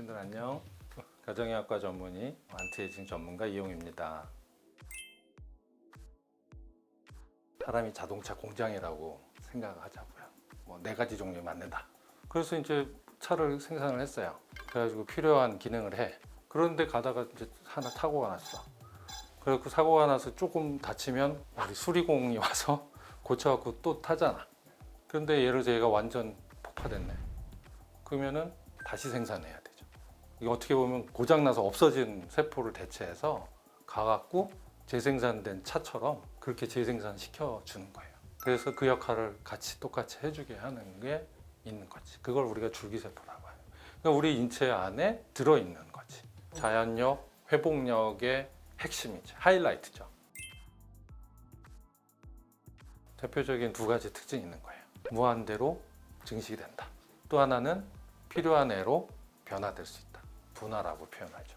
당신들 안녕. 가정의학과 전문의 안티에이징 전문가 이용입니다. 사람이 자동차 공장이라고 생각하자고요. 뭐 네 가지 종류 맞는다. 그래서 이제 차를 생산을 했어요. 그래가지고 필요한 기능을 해. 그런데 가다가 이제 하나 사고가 났어. 그래갖고 사고가 나서 조금 다치면 우리 수리공이 와서 고쳐갖고 또 타잖아. 그런데 예를 들어 얘가 완전 폭파됐네. 그러면은 다시 생산해야 되죠. 이게 어떻게 보면 고장나서 없어진 세포를 대체해서 가갖고 재생산된 차처럼 그렇게 재생산시켜 주는 거예요. 그래서 그 역할을 같이 똑같이 해주게 하는 게 있는 거지. 그걸 우리가 줄기세포라고 해요. 그러니까 우리 인체 안에 들어있는 거지. 자연력, 회복력의 핵심이죠. 하이라이트죠. 대표적인 두 가지 특징이 있는 거예요. 무한대로 증식이 된다. 또 하나는 필요한 애로 변화될 수 있다. 분화라고 표현하죠.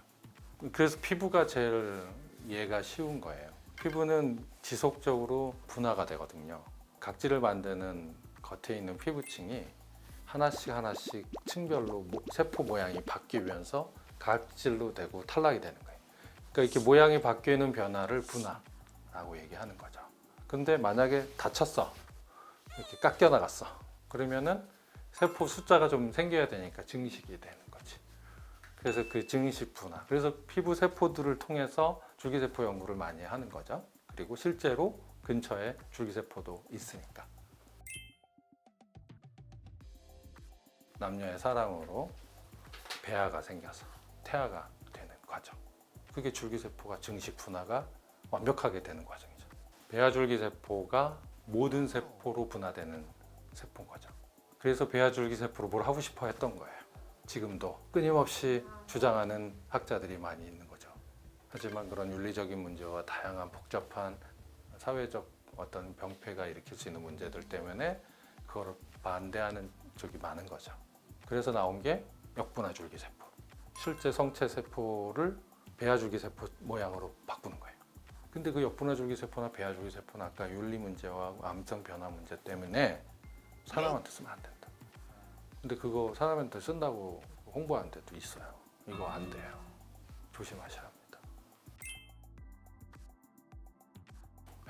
그래서 피부가 제일 이해가 쉬운 거예요. 피부는 지속적으로 분화가 되거든요. 각질을 만드는 겉에 있는 피부층이 하나씩 하나씩 층별로 모- 세포 모양이 바뀌면서 각질로 되고 탈락이 되는 거예요. 그러니까 이렇게 모양이 바뀌는 변화를 분화라고 얘기하는 거죠. 근데 만약에 다쳤어. 이렇게 깎여 나갔어. 그러면은 세포 숫자가 좀 생겨야 되니까 증식이 되는. 그래서 그 증식 분화. 그래서 피부 세포들을 통해서 줄기세포 연구를 많이 하는 거죠. 그리고 실제로 근처에 줄기세포도 있으니까. 남녀의 사랑으로 배아가 생겨서 태아가 되는 과정. 그게 줄기세포가 증식 분화가 완벽하게 되는 과정이죠. 배아 줄기세포가 모든 세포로 분화되는 세포인 거죠. 그래서 배아 줄기세포로 뭘 하고 싶어 했던 거예요. 지금도 끊임없이 주장하는 학자들이 많이 있는 거죠. 하지만 그런 윤리적인 문제와 다양한 복잡한 사회적 어떤 병폐가 일으킬 수 있는 문제들 때문에 그걸 반대하는 쪽이 많은 거죠. 그래서 나온 게 역분화 줄기 세포. 실제 성체 세포를 배아 줄기 세포 모양으로 바꾸는 거예요. 근데 그 역분화 줄기 세포나 배아 줄기 세포나 아까 윤리 문제와 암성 변화 문제 때문에 사람한테 쓰면 안 된다. 근데 그거 사람한테 쓴다고 홍보하는 데도 있어요. 이거 안 돼요. 조심하셔야 합니다.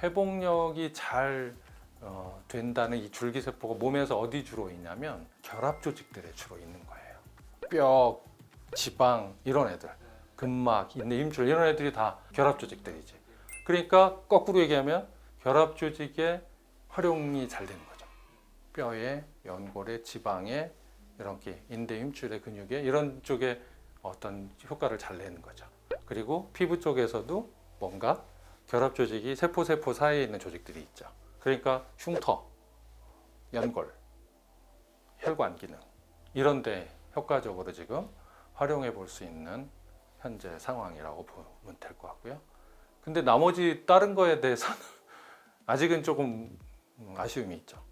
회복력이 잘 어, 된다는 이 줄기세포가 몸에서 어디 주로 있냐면 결합 조직들에 주로 있는 거예요. 뼈, 지방 이런 애들, 근막, 힘줄 이런 애들이 다 결합 조직들이지. 그러니까 거꾸로 얘기하면 결합 조직의 활용이 잘 되는 거죠. 뼈에, 연골에, 지방에 이렇게 인대 힘줄의 근육에 이런 쪽에 어떤 효과를 잘 내는 거죠. 그리고 피부 쪽에서도 뭔가 결합 조직이 세포 세포 사이에 있는 조직들이 있죠. 그러니까 흉터, 연골, 혈관 기능 이런 데 효과적으로 지금 활용해 볼 수 있는 현재 상황이라고 보면 될 것 같고요. 근데 나머지 다른 거에 대해서는 아직은 조금 음, 아쉬움이 있죠.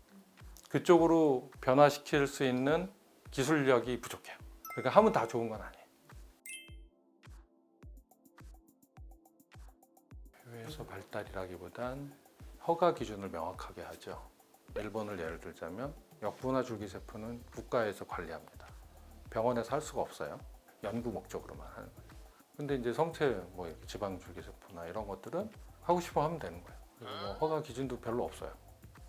그쪽으로 변화시킬 수 있는 기술력이 부족해요. 그러니까 하면 다 좋은 건 아니에요. 해외에서 발달이라기보단 허가 기준을 명확하게 하죠. 일본을 예를 들자면 역분화 줄기세포는 국가에서 관리합니다. 병원에서 할 수가 없어요. 연구 목적으로만 하는 거예요. 근데 이제 성체 뭐 지방 줄기세포나 이런 것들은 하고 싶어 하면 되는 거예요. 그리고 뭐 허가 기준도 별로 없어요.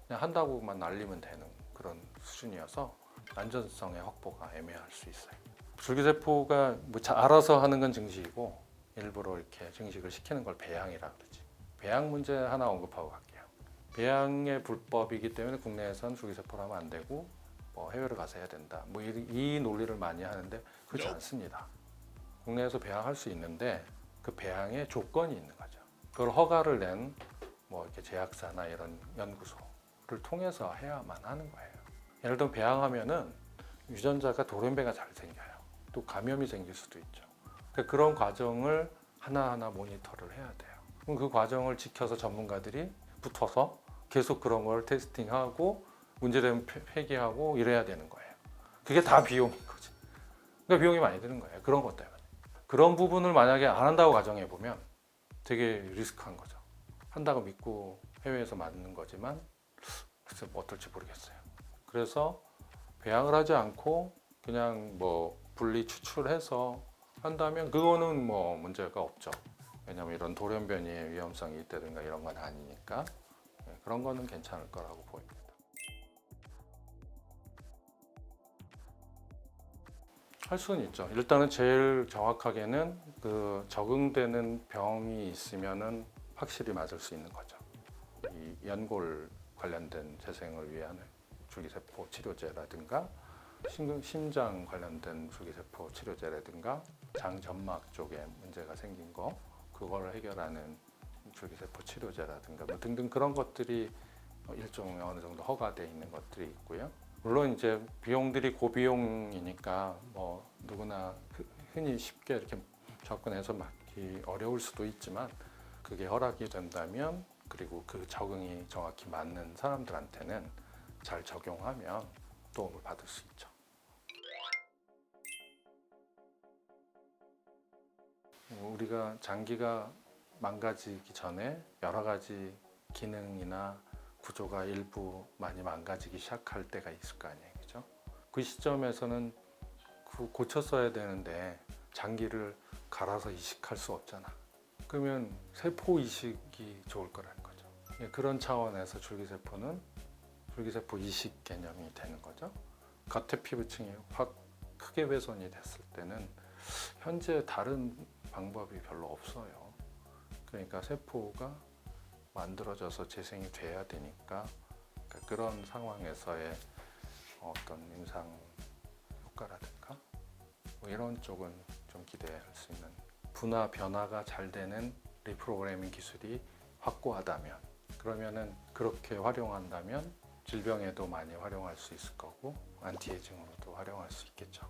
그냥 한다고만 알리면 되는 그런 수준이어서 안전성의 확보가 애매할 수 있어요. 줄기세포가 뭐 자- 알아서 하는 건 증식이고 일부러 이렇게 증식을 시키는 걸 배양이라 그러지. 배양 문제 하나 언급하고 갈게요. 배양의 불법이기 때문에 국내에선 줄기세포를 하면 안 되고 뭐 해외를 가서 해야 된다. 뭐 이 논리를 많이 하는데 그렇지 않습니다. 국내에서 배양할 수 있는데 그 배양에 조건이 있는 거죠. 그걸 허가를 낸 뭐 이렇게 제약사나 이런 연구소를 통해서 해야만 하는 거예요. 예를 들어 배양하면은 유전자가 돌연배가 잘 생겨요. 또 감염이 생길 수도 있죠. 그러니까 그런 과정을 하나하나 모니터를 해야 돼요. 그럼 그 과정을 지켜서 전문가들이 붙어서 계속 그런 걸 테스팅하고 문제되면 폐- 폐기하고 이래야 되는 거예요. 그게 다 비용인 거지. 그러니까 비용이 많이 드는 거예요. 그런 것 때문에. 그런 부분을 만약에 안 한다고 가정해 보면 되게 리스크한 거죠. 한다고 믿고 해외에서 맞는 거지만 글쎄 뭐 어떨지 모르겠어요. 그래서 배양을 하지 않고 그냥 뭐 분리 추출해서 한다면 그거는 뭐 문제가 없죠. 왜냐하면 이런 돌연변이의 위험성이 있다든가 이런 건 아니니까 예, 그런 거는 괜찮을 거라고 보입니다. 할 수는 있죠. 일단은 제일 정확하게는 그 적응되는 병이 있으면은 확실히 맞을 수 있는 거죠. 이 연골 관련된 재생을 위한 줄기세포 치료제라든가 심장 관련된 줄기세포 치료제라든가 장점막 쪽에 문제가 생긴 거 그걸 해결하는 줄기세포 치료제라든가 뭐 등등 그런 것들이 일종의 어느 정도 허가돼 있는 것들이 있고요. 물론 이제 비용들이 고비용이니까 뭐 누구나 흔- 흔히 쉽게 이렇게 접근해서 맞기 어려울 수도 있지만 그게 허락이 된다면 그리고 그 적응이 정확히 맞는 사람들한테는 잘 적용하면 도움을 받을 수 있죠. 우리가 장기가 망가지기 전에 여러 가지 기능이나 구조가 일부 많이 망가지기 시작할 때가 있을 거 아니에요, 그죠? 그 시점에서는 그 고쳤어야 되는데 장기를 갈아서 이식할 수 없잖아. 그러면 세포 이식이 좋을 거라는 거죠. 예, 그런 차원에서 줄기세포는 줄기세포 이식 개념이 되는 거죠. 겉에 피부층이 확 크게 훼손이 됐을 때는 현재 다른 방법이 별로 없어요. 그러니까 세포가 만들어져서 재생이 돼야 되니까 그러니까 그런 상황에서의 어떤 임상 효과라든가 뭐 이런 쪽은 좀 기대할 수 있는 분화 변화가 잘 되는 리프로그래밍 기술이 확고하다면 그러면은 그렇게 활용한다면 질병에도 많이 활용할 수 있을 거고 안티에이징으로도 활용할 수 있겠죠.